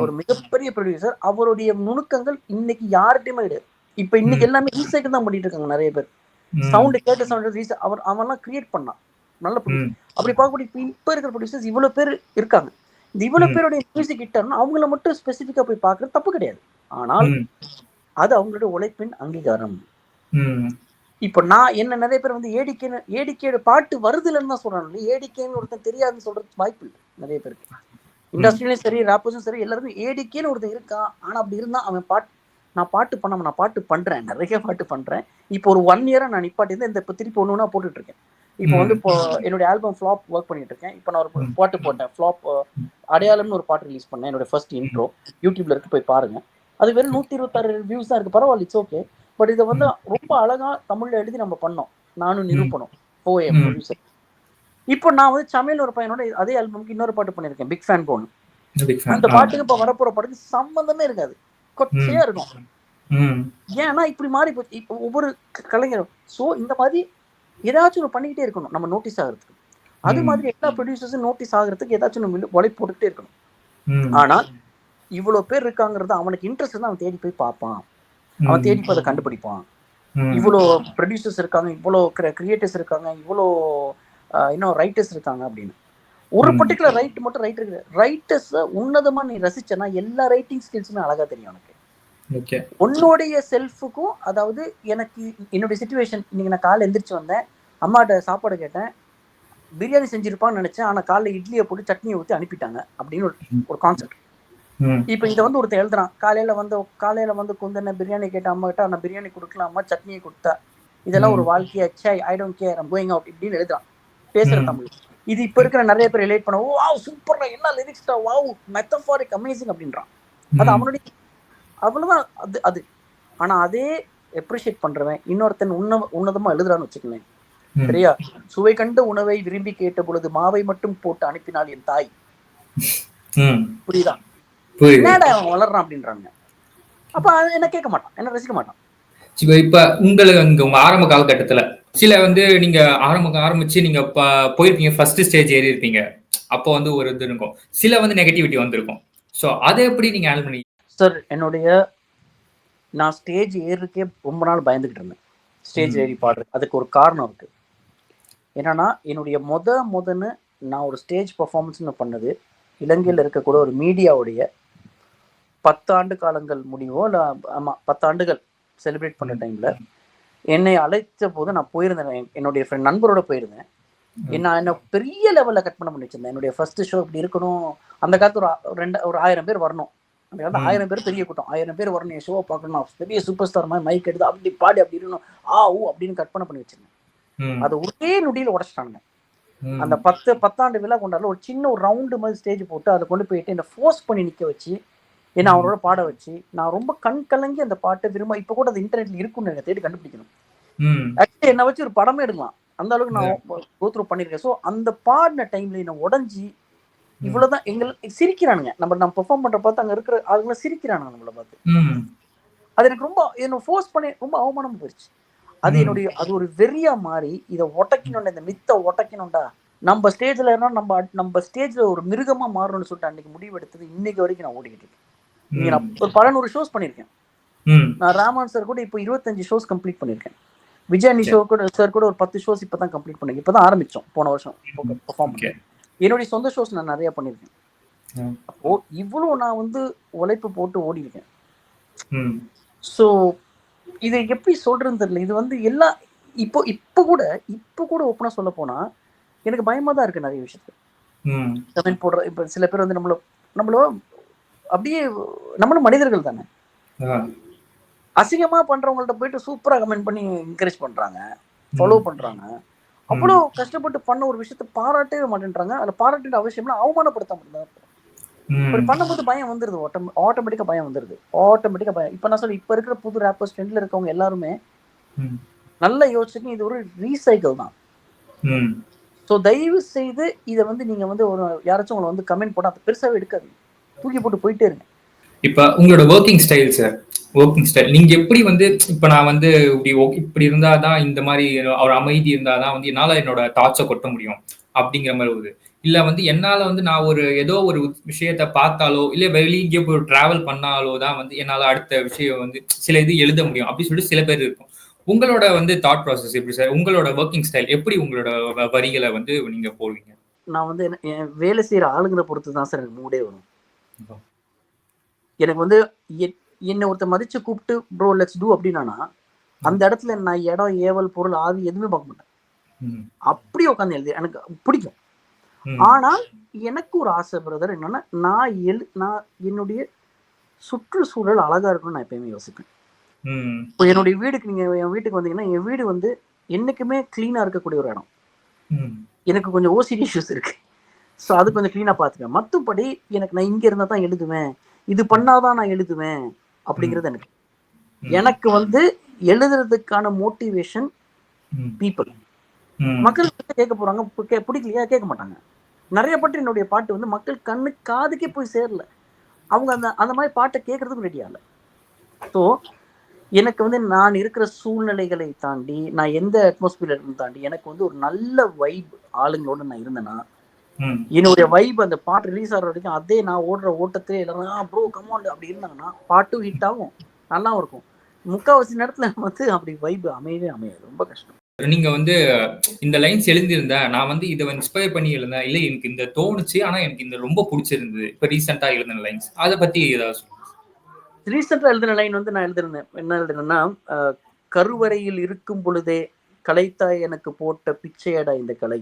ஒரு மிகப்பெரிய ப்ரொடியூசர் அவருடைய நுணுக்கங்கள் இன்னைக்கு யார்கிட்டயுமே கிடையாது இப்ப இன்னைக்கு எல்லாமே ரீசைக்கிள் தான் பண்ணிட்டு இருக்காங்க நிறைய பேர். சவுண்ட் கேட்ட சவுண்ட் ரீசை அவர் அவன்லாம் கிரியேட் பண்ணான் நல்ல. அப்படி பார்க்கக்கூடிய இப்ப இருக்கிற ப்ரொடியூசர்ஸ் இவ்வளவு பேர் இருக்காங்க இந்த இவ்வளவு. பேருடைய மியூசிக் ஹிட்டர்னா அவங்கள மட்டும் ஸ்பெசிஃபிக்கா போய் பார்க்கறது தப்பு கிடையாது ஆனால். அது அவங்களுடைய உழைப்பின் அங்கீகாரம். இப்ப நான் என்ன நிறைய பேர் வந்து ஏடிக்கே ஏடிக்கே பாட்டு வருது இல்லைன்னு தான் சொல்றாங்க. ஏடிக்கேன்னு ஒருத்தன் தெரியாதுன்னு சொல்றது வாய்ப்பு இல்லை நிறைய பேருக்கு. இண்டஸ்ட்ரியிலும் சரி ராப்பர்ஸும் சரி எல்லாருக்கும் ஏடிக்கேன்னு ஒருத்தன் இருக்கான். ஆனா அப்படி இருந்தா அவன் பாட்டு நான் பாட்டு பண்ணாம நான் பாட்டு பண்றேன். நிறைய பாட்டு பண்றேன். இப்போ ஒரு ஒன் இயரா நான் நிப்பாட்டி இந்த இப்போ திருப்பி ஒன்று ஒன்றா போட்டுட்டு இருக்கேன் இப்போ வந்து இப்போ என்னுடைய ஆல்பம் ஃப்ளாப் ஒர்க் பண்ணிட்டு இருக்கேன் இப்போ நான் ஒரு. பாட்டு போட்டேன். ஃப்ளாப் அடையாளம்னு ஒரு பாட்டு ரிலீஸ் பண்ணேன். என்னோட ஃபர்ஸ்ட் இன்ட்ரோ யூடியூப்ல இருக்கு போய் பாருங்க. அது வெறும் நூத்தி இருபத்தாறு வியூஸ் தான் இருக்கு. பரவாயில்ல இட்ஸ் ஓகே பட் இதை வந்து ரொம்ப அழகா தமிழ்ல எழுதி நம்ம பண்ணோம். நானும் நிரூபணம். போயம். ப்ரொடியூசர் இப்போ நான் வந்து சமையல் ஒரு பையனோட அதே ஆல்பம்க்கு இன்னொரு பாட்டு பண்ணியிருக்கேன். பிக் ஃபேன் போன். அந்த. பாட்டுக்கு இப்போ வரப்போற பாட்டுக்கு சம்பந்தமே இருக்காது. கொச்சையா இருக்கும். ஏன்னா இப்படி மாறி போச்சு. இப்போ ஒவ்வொரு கலைஞரும். ஸோ இந்த மாதிரி ஏதாச்சும் ஒன்று பண்ணிக்கிட்டே இருக்கணும். நம்ம நோட்டீஸ் ஆகிறதுக்கு. அது. மாதிரி எல்லா ப்ரொடியூசர்ஸும் நோட்டீஸ் ஆகிறதுக்கு ஏதாச்சும் நம்ம உழைப்பு போட்டுக்கிட்டே இருக்கணும். ம். ஆனால் இவ்வளவு பேர் இருக்காங்கிறது அவனுக்கு இன்ட்ரெஸ்ட் தான் அவன் தேடி போய் பார்ப்பான். அவன் தேடி அதை கண்டுபிடிப்பான். இவ்வளோ ப்ரொடியூசர்ஸ் இருக்காங்க இவ்வளோ கிரியேட்டர்ஸ் இருக்காங்க இவ்வளோ இன்னும் ரைட்டர்ஸ் இருக்காங்க அப்படின்னு. ஒரு. பர்டிகுலர் ரைட் மட்டும் ரைட் இருக்குது ரைட்டர்ஸை உன்னதமா நீ ரசிச்சனா எல்லா ரைட்டிங் ஸ்கில்ஸுமே அழகா தெரியும் உனக்கு. ஓகே. உன்னுடைய செல்ஃபுக்கும் அதாவது எனக்கு என்னுடைய சுச்சுவேஷன் இன்னைக்கு நான் காலைல எந்திரிச்சு வந்தேன் அம்மாட்ட சாப்பாடு கேட்டேன் பிரியாணி செஞ்சிருப்பான்னு நினைச்சேன் ஆனா காலைல இட்லியை போட்டு சட்னியை ஊற்றி அனுப்பிட்டாங்க அப்படின்னு ஒரு கான்செப்ட். இப்போ இதை வந்து ஒருத்தர் எழுதுறான். காலையில வந்து காலையில வந்து குந்தன பிரியாணி கேட்ட அம்மா கிட்ட நான் பிரியாணி கொடுக்கலாம்? அம்மா சட்னியை கொடுத்தா. இதெல்லாம் ஒரு வாழ்க்கையா. Say I don't care I'm going out இப்படின்னு எழுதுறான். பேசுற. தமிழ். இது இப்ப இருக்கிற நிறைய பேர் ரிலேட் பண்ண வாவ் சூப்பர்டா என்ன லிரிக்ஸ்டா வாவ் மெத்தஃபாரிக் அமேசிங் அப்படின்றான். அது. அவனுடைய அவ்வளவுதான். அது அது. ஆனா அதே எப்ரிஷியேட் பண்றவன் இன்னொருத்தன் உன்ன உன்னதமா எழுதுறான்னு வச்சுக்கலேன். சரியா? சுவை கண்ட உணவை விரும்பி கேட்ட பொழுது மாவை மட்டும் போட்டு அனுப்பினாள் என் தாய். புரியுது? என்னடா அவன் வளர்றான் அப்படின்றாங்க அப்ப அது என்ன கேட்க மாட்டான்? என்ன ரசிக்க மாட்டான்? இப்ப உங்களுக்கு உங்க ஆரம்ப காலகட்டத்துல சில வந்து நீங்க ஆரம்ப ஆரம்பிச்சு நீங்க போயிருப்பீங்க ஃபர்ஸ்ட் ஸ்டேஜ் ஏறி இருப்பீங்க. அப்போ வந்து ஒரு இது இருக்கும். சில வந்து நெகட்டிவிட்டி வந்திருக்கும். சோ அதை எப்படி நீங்க ஹேண்டில் பண்ணி சார் என்னுடைய நான் ஸ்டேஜ் ஏறுறதுக்கே ரொம்ப நாள் பயந்துகிட்டு இருந்தேன். ஸ்டேஜ். ஏறி பாடுறது அதுக்கு ஒரு காரணம் இருக்கு. என்னன்னா என்னுடைய முத முதன்னு நான் ஒரு ஸ்டேஜ் பர்ஃபார்மன்ஸ்னு பண்ணது இலங்கையில் இருக்கக்கூட ஒரு மீடியாவுடைய பத்தாண்டு காலங்கள் முடிவோ இல்லை ஆமாம் பத்தாண்டுகள் செலிப்ரேட் பண்ண டைம்ல என்னை அழைத்த போது நான் போயிருந்தேன். என்- என்னுடைய ஃப்ரெண்ட் நண்பரோட போயிருந்தேன். என்ன என்ன பெரிய லெவல்ல கட் பண்ண பண்ணி வச்சிருந்தேன் என்னுடைய ஃபர்ஸ்ட் ஷோ இப்படி இருக்கணும். அந்த காலத்து ஒரு ரெண்டு ஒரு ஆயிரம் பேர் வரணும். அந்த காலத்து. ஆயிரம் பேர் பெரிய கூட்டம். ஆயிரம் பேர் வரணும் என் ஷோவை பார்க்கணும் நான் பெரிய சூப்பர் ஸ்டார் மாதிரி மைக் எடுத்து அப்படி பாடி அப்படி இருக்கணும். ஆ ஊ அப்படின்னு கட் பண்ண வச்சிருந்தேன். அதை ஒரே நொடியில உடச்சிட்டாங்க. அந்த பத்து பத்தாண்டு விழா கொண்டாடல ஒரு சின்ன ஒரு ரவுண்டு மாதிரி ஸ்டேஜ் போட்டு அதை கொண்டு போயிட்டு என்னை ஃபோர்ஸ் பண்ணி நிக்க வச்சு என்னை ம். அவரோட பாட வச்சு நான் ரொம்ப கண் கலங்கி அந்த பாட்டை விரும்ப இப்போ கூட அது இன்டர்நெட்ல இருக்குன்னு எனக்கு தேடி கண்டுபிடிக்கணும். ஆக்சுவலி என்னை வச்சு ஒரு படமே எடுக்கலாம். அந்த அளவுக்கு நான் கோத்ரூ பண்ணிருக்கேன் ஸோ அந்த பாடின டைம்ல என்ன உடஞ்சி இவ்வளவுதான் எங்கள் சிரிக்கிறானுங்க. நம்ம நம்ம பெர்ஃபார்ம் பண்ற பார்த்து அங்க இருக்கிற ஆளுங்க சிரிக்கிறானுங்க நம்மள பார்த்து. அது எனக்கு ரொம்ப என்ன ஃபோர்ஸ் பண்ணி ரொம்ப அவமானமா போயிடுச்சு அது. என்னுடைய அது ஒரு வெறியா மாறி இதை ஒட்டக்கணும்டா இந்த மித்த ஒட்டக்கணும்டா நம்ம ஸ்டேஜ்ல நம்ம நம்ம ஸ்டேஜ்ல ஒரு மிருகமா மாறணும்னு சொல்லிட்டு அன்னைக்கு முடிவு எடுத்தது இன்னைக்கு வரைக்கும் நான் ஓடிக்கிட்டு இருக்கேன். இன்னைக்கு நான் ஒரு பல நூறு ஷோஸ் பண்ணியிருக்கேன். நான் ராமன் சார் கூட இப்போ இருபத்தஞ்சு ஷோஸ் கம்ப்ளீட் பண்ணியிருக்கேன் விஜய் ஷோ கூட சார் கூட ஒரு பத்து ஷோஸ் இப்போ தான் கம்ப்ளீட் பண்ணி இப்போ தான் ஆரம்பிச்சோம் போன வருஷம் பெர்ஃபார்ம். என்னுடைய சொந்த ஷோஸ் நான் நிறைய பண்ணியிருக்கேன். அப்போ இவ்வளோ நான் வந்து உழைப்பு போட்டு ஓடி இருக்கேன். ஸோ இதை எப்படி சொல்றதுன்னு தெரியல இது வந்து எல்லா இப்போ இப்போ கூட இப்போ கூட ஓப்பனா சொல்ல போனா எனக்கு பயமா தான் இருக்கு நிறைய. கமெண்ட் போடுற இப்போ சில பேர் வந்து நம்மள நம்மள அப்படியே நம்மளும் மனிதர்கள் தானே. அசிங்கமா பண்றவங்கள்ட்ட போயிட்டு சூப்பரா கமெண்ட் பண்ணி என்கரேஜ் பண்றாங்க. ஃபாலோ பண்றாங்க. அவ்வளோ கஷ்டப்பட்டு பண்ண ஒரு விஷயத்த பாராட்டவே மாட்டேன்றாங்க. அதில் பாராட்டின அவசியம்னா அவமானப்படுத்த மட்டும்தான் இப்படி. பண்ணும்போது பயம் வந்துருது. ஆட்டோமே ஆட்டோமேட்டிக்கா பயம் வந்துருது. ஆட்டோமேட்டிக்கா பயம். இப்ப நான் சொல்ல இப்ப இருக்கிற புது ரேப்பர்ஸ் ட்ரெண்ட்ல இருக்கவங்க எல்லாருமே. நல்லா யோசிச்சுங்க இது ஒரு ரீசைக்கிள் தான். ஸோ தயவு செய்து இதை வந்து நீங்க வந்து ஒரு யாராச்சும் உங்களை வந்து கமெண்ட் போட்டா அது பெருசாவே எடுக்காதீங்க. தூக்கி போட்டு போயிட்டே இருங்க இப்ப உங்களோட working style sir working style நீங்க எப்படி வந்து இப்ப நான் வந்து இப்படி இப்படி இருந்தாதான் இந்த மாதிரி ஒரு அமைதி இருந்தாதான் வந்து என்னால என்னோட தாட்ஸை கொட்ட முடியும்? அப்படிங்கிற மாதிரி ஒரு இல்ல வந்து என்னால வந்து நான் ஒரு ஏதோ ஒரு விஷயத்த பார்த்தாலோ இல்ல வெளியே போய் டிராவல் பண்ணாலோ தான் வந்து என்னால அடுத்த விஷயம் வந்து சில இது எழுத முடியும். அப்படி சொல்லிட்டு சில பேர் இருக்கும் உங்களோட வந்து தாட் ப்ராசஸ் எப்படி சார் உங்களோட ஒர்க்கிங் ஸ்டைல் எப்படி உங்களோட வரிகளை வந்து நீங்க போடுவீங்க? நான் வந்து வேலை செய்யற ஆளுங்களை பொறுத்து தான் சார் எனக்கு மூடே வரும். எனக்கு வந்து என்னை ஒருத்தர் மதிச்சு கூப்பிட்டு ப்ரோ லெட்ஸ் டூ அப்படின்னா அந்த இடத்துல நான் இடம் ஏவல் பொருள் ஆவி எதுவுமே பார்க்க மாட்டேன். அப்படியே உட்காந்து எழுதி எனக்கு பிடிக்கும். ஆனால் எனக்கு ஒரு ஆசை பிரதர் என்னன்னா நான் எழு நான் என்னுடைய சுற்றுச்சூழல் அழகா இருக்கணும்னு நான் எப்பயுமே யோசிப்பேன். இப்போ என்னுடைய வீடுக்கு நீங்க என் வீட்டுக்கு வந்தீங்கன்னா என் வீடு வந்து என்னைக்குமே கிளீனா இருக்கக்கூடிய ஒரு இடம். எனக்கு கொஞ்சம் ஓசிடி இஷ்யூஸ் இருக்கு ஸோ அது கொஞ்சம் க்ளீனாக பார்த்துக்கேன் மற்றபடி எனக்கு நான் இங்கே இருந்தால் தான் எழுதுவேன். இது பண்ணாதான் நான் எழுதுவேன் அப்படிங்கிறது எனக்கு. எனக்கு வந்து எழுதுறதுக்கான மோட்டிவேஷன். பீப்புள். மக்கள் கேட்க போறாங்க. பிடிக்கலையா? கேட்க மாட்டாங்க. நிறைய பாட்டு என்னுடைய பாட்டு வந்து மக்கள் கண்ணு காதுக்கே போய் சேரல. அவங்க அந்த அந்த மாதிரி பாட்டை கேட்கறதுக்கும் ரெடி ஆகல. ஸோ எனக்கு வந்து நான் இருக்கிற சூழ்நிலைகளை தாண்டி நான் எந்த அட்மாஸ்பியர் தாண்டி எனக்கு வந்து ஒரு நல்ல வைப் ஆளுங்களோட நான் இருந்தேன்னா. என்னுடைய வைப் அந்த பாட்டு ரிலீஸ் ஆகிற வரைக்கும் அதே நான் ஓடுற ஓட்டத்திலே எல்லாரும் ப்ரோ கமாண்ட் அப்படி இருந்தாங்கன்னா பாட்டும் ஹிட் ஆகும். நல்லாவும் இருக்கும். முக்கால்வாசி நேரத்துல வந்து அப்படி வைப் அமையவே அமையாது. ரொம்ப கஷ்டம். நீங்க வந்து இந்த லைன்ஸ் எழுந்திருந்தேன் நான் வந்து இதை இன்ஸ்பயர் பண்ணி எழுந்தேன். இல்ல எனக்கு இந்த தோணுச்சு ஆனா எனக்கு இந்த ரொம்ப பிடிச்சிருந்தது. இப்ப ரீசெண்டா எழுதின லைன்ஸ் அதை பத்தி ஏதாவது ரீசெண்டா எழுதின லைன் வந்து நான் எழுதிருந்தேன் என்ன எழுதுனேன்னா கருவறையில் இருக்கும் பொழுதே கலைத்தாய் எனக்கு போட்ட பிச்சையடா இந்த கலை.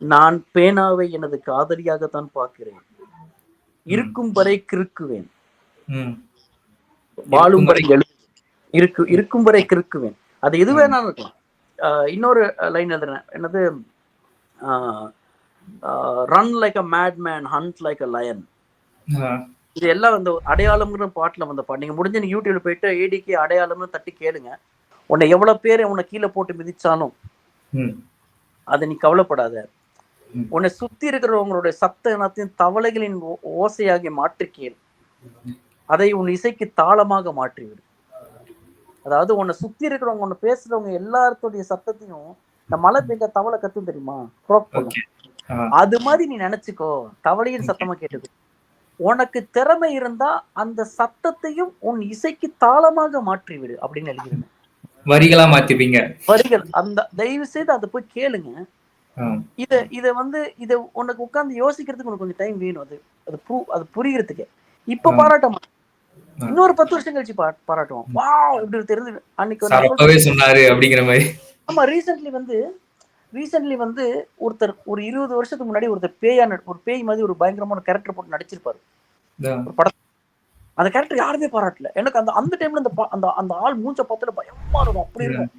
நான் பேனாவை எனது காதலியாகத்தான் பார்க்கிறேன். இருக்கும் வரை கிறுக்குவேன். வாழும் வரை இருக்கு இருக்கும் வரை கிறுக்குவேன். அது எது வேணாலும் இருக்கலாம். இன்னொரு லைன் எழுதுறேன். என்னது? Run like a mad man hunt like a lion. இது எல்லாம் வந்து அடையாளம்ங்கிற பாட்டுல வந்த பாட்டு. நீங்க முடிஞ்ச நீங்க யூடியூப்ல போயிட்டு ஏடிக்கு அடையாளம்னு தட்டி கேளுங்க. உன்னை எவ்வளவு பேர் உன்னை கீழே போட்டு மிதிச்சாலும். அதை நீ கவலைப்படாத. உன்னை சுத்தி இருக்கிறவங்களுடைய சத்த இனத்தின் தவளைகளின் ஓசையாகி மாற்றி கேள் அதை உன் இசைக்கு தாளமாக மாற்றிவிடு. அதாவது உன்னை சுத்தி இருக்கிறவங்க உன்னை பேசுறவங்க எல்லாத்துடைய சத்தத்தையும் இந்த மழை பெய்ஞ்ச தவளை கத்தும் தெரியுமா. அது மாதிரி நீ நினைச்சுக்கோ. தவளையின் சத்தமா கேட்டுக்கோ. உனக்கு திறமை இருந்தா அந்த சத்தத்தையும் உன் இசைக்கு தாளமாக மாற்றிவிடு அப்படின்னு எழுதிருந்தேன் வரிகளா மாத்திப்பீங்க. வரிகள் அந்த தயவு செய்து அதை போய் கேளுங்க. இத இத வந்து இத உனக்கு உட்கார்ந்து யோசிக்கிறதுக்கு உனக்கு கொஞ்சம் டைம் வேணும். அது அது ப்ரூ அது புரிகிறதுக்கு இப்ப. பாராட்ட. இன்னொரு பத்து வருஷம் கழிச்சு பாராட்டுவோம். வா இப்படி தெரிஞ்சு அன்னைக்கு சொன்னாரு அப்படிங்கிற மாதிரி. ஆமா ரீசென்ட்லி வந்து ரீசென்ட்லி வந்து ஒருத்தர் ஒரு இருபது வருஷத்துக்கு முன்னாடி ஒருத்தர் பேயா ஒரு பேய் மாதிரி ஒரு பயங்கரமான கேரக்டர் போட்டு நடிச்சிருப்பாரு. ஒரு படம் அந்த கேரக்டர் யாருமே பாராட்டல. எனக்கு அந்த அந்த டைம்ல அந்த அந்த அந்த ஆள் மூஞ்ச பார்த்தால பயமா இருக்கும். அப்படி இருக்கும்.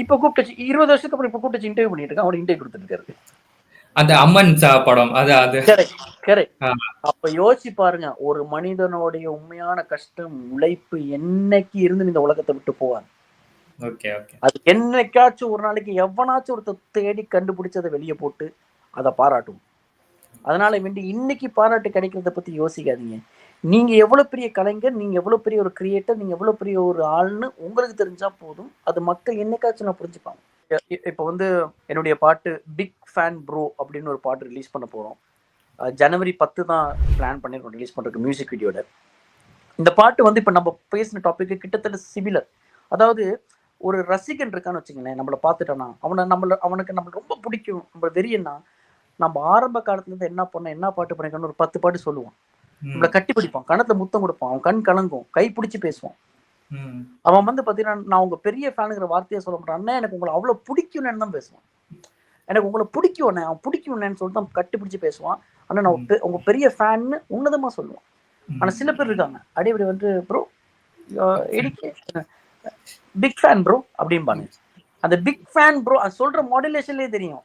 இப்ப கூப்பிட்டு இருபது வருஷத்துக்கு அப்புறம் இப்ப கூப்பிட்டு இன்டர்வியூ பண்ணிட்டு இருக்கான். அவரு இன்டர்வியூ கொடுத்துட்டு இருக்காரு. அந்த அம்மன் சா- படம் அது அது. அப்ப யோசிச்சு பாருங்க ஒரு மனிதனுடைய உண்மையான கஷ்டம் உழைப்பு என்னைக்கு இருந்து இந்த உலகத்தை விட்டு போவார் ஓகே ஓகே. அது என்னைக்காச்சும் ஒரு நாளைக்கு எவனாச்சும் ஒருத்தர் தேடி கண்டுபிடிச்சதை வெளியே போட்டு அதை பாராட்டும். அதனால வேண்டி இன்னைக்கு பாராட்டு கிடைக்கிறத பத்தி யோசிக்காதீங்க. நீங்க எவ்வளவு பெரிய கலைஞர் நீங்க எவ்வளவு பெரிய ஒரு கிரியேட்டர் நீங்க எவ்வளவு பெரிய ஒரு ஆள்னு உங்களுக்கு தெரிஞ்சா போதும். அது மக்கள் என்னைக்காச்சும் நான் புரிஞ்சுப்பாங்க. இப்போ வந்து என்னுடைய பாட்டு பிக் ஃபேன் ப்ரோ அப்படின்னு ஒரு பாட்டு ரிலீஸ் பண்ண போறோம். ஜனவரி பத்து தான் பிளான் பண்ணிருக்கோம் ரிலீஸ் பண்றதுக்கு மியூசிக் வீடியோட இந்த பாட்டு வந்து இப்போ நம்ம பேசின டாபிக் கிட்டத்தட்ட சிமிலர் அதாவது ஒரு ரசிகன் இருக்கான்னு வச்சுங்களேன் நம்மளை பார்த்துட்டானா அவனை நம்மள அவனுக்கு நம்ம ரொம்ப பிடிக்கும். நம்ம வெறியன்னா நம்ம ஆரம்ப காலத்துலேருந்து என்ன பண்ண என்ன பாட்டு பண்ணிக்கணும்னு ஒரு பத்து பாட்டு சொல்லுவான் நம்மளை கட்டி பிடிப்பான். கணத்துல முத்தம் கொடுப்பான். அவன் கண் கலங்கும். கை பிடிச்சி பேசுவான். அவன் வந்து பாத்தீங்கன்னா நான் உங்க பெரிய ஃபேனுங்கிற வார்த்தையை சொல்ல மாட்டான். அண்ணா எனக்கு உங்களை அவ்வளவு பிடிக்கும்னு தான் பேசுவான். எனக்கு உங்களை பிடிக்கும் அண்ணே அவன் பிடிக்கும்னு சொல்லிட்டு அவன் கட்டி பிடிச்சி பேசுவான். ஆனா நான் உங்க பெரிய ஃபேன்னு உன்னதமா சொல்லுவான். ஆனா சில பேர் இருக்காங்க. அடிப்படை வந்து ப்ரோ பிக் ஃபேன் ப்ரோ அப்படிம்பாங்க. அந்த பிக் ஃபேன் ப்ரோ அது சொல்ற மாடுலேஷன்லயே தெரியும்.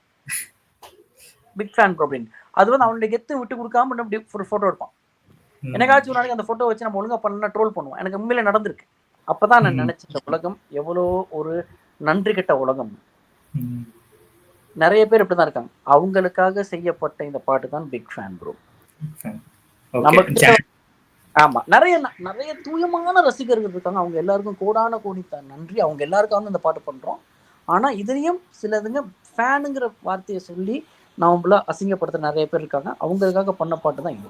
பிக் ஃபேன் ப்ரோ அப்படின்னு. அது வந்து அவனுடைய கெத்து விட்டு கொடுக்காம இப்படி ஒரு ஃபோட்டோ எடுப்பான். எனக்காச்சும் ஒரு நாளைக்கு அந்த ஃபோட்டோ வச்சு நம்ம ஒழுங்கா பண்ணா ட்ரோல் பண்ணுவோம். எனக்கு உண்மையில நடந்திருக்கு. அப்பதான் நான். நினைச்சேன் இந்த உலகம் எவ்வளோ ஒரு நன்றி கெட்ட உலகம். நிறைய பேர் இப்படிதான் இருக்காங்க. அவங்களுக்காக செய்யப்பட்ட இந்த பாட்டு தான் பிக் ஃபேன் ப்ரோ. நமக்கு. ஆமா நிறைய நிறைய தூயமான ரசிகர்கள் இருக்காங்க. அவங்க எல்லாருக்கும் கோடான கோடி நன்றி. அவங்க எல்லாருக்காகவும் இந்த பாட்டு பண்றோம். ஆனா இதுலயும் சிலதுங்க ஃபேனுங்கிற வார்த்தையை சொல்லி நம்மள அசிங்கப்படுத்த நிறைய பேர் இருக்காங்க. அவங்களுக்காக பண்ண பாட்டு தான் இது.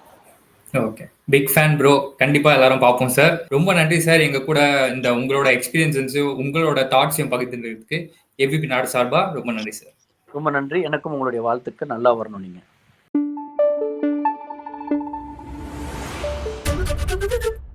ஓகே பிக் ஃபேன் ப்ரோ கண்டிப்பா எல்லாரும் பார்ப்போம் சார் ரொம்ப நன்றி சார் எங்க கூட இந்த உங்களோட எக்ஸ்பீரியன்ஸஸ் உங்களோட தாட்ஸையும் பகிர்ந்துருக்கு எவ்விபி நாடு சார்பா ரொம்ப நன்றி சார் ரொம்ப நன்றி. எனக்கும் உங்களுடைய வாழ்த்துக்கு நல்லா வரணும் நீங்க.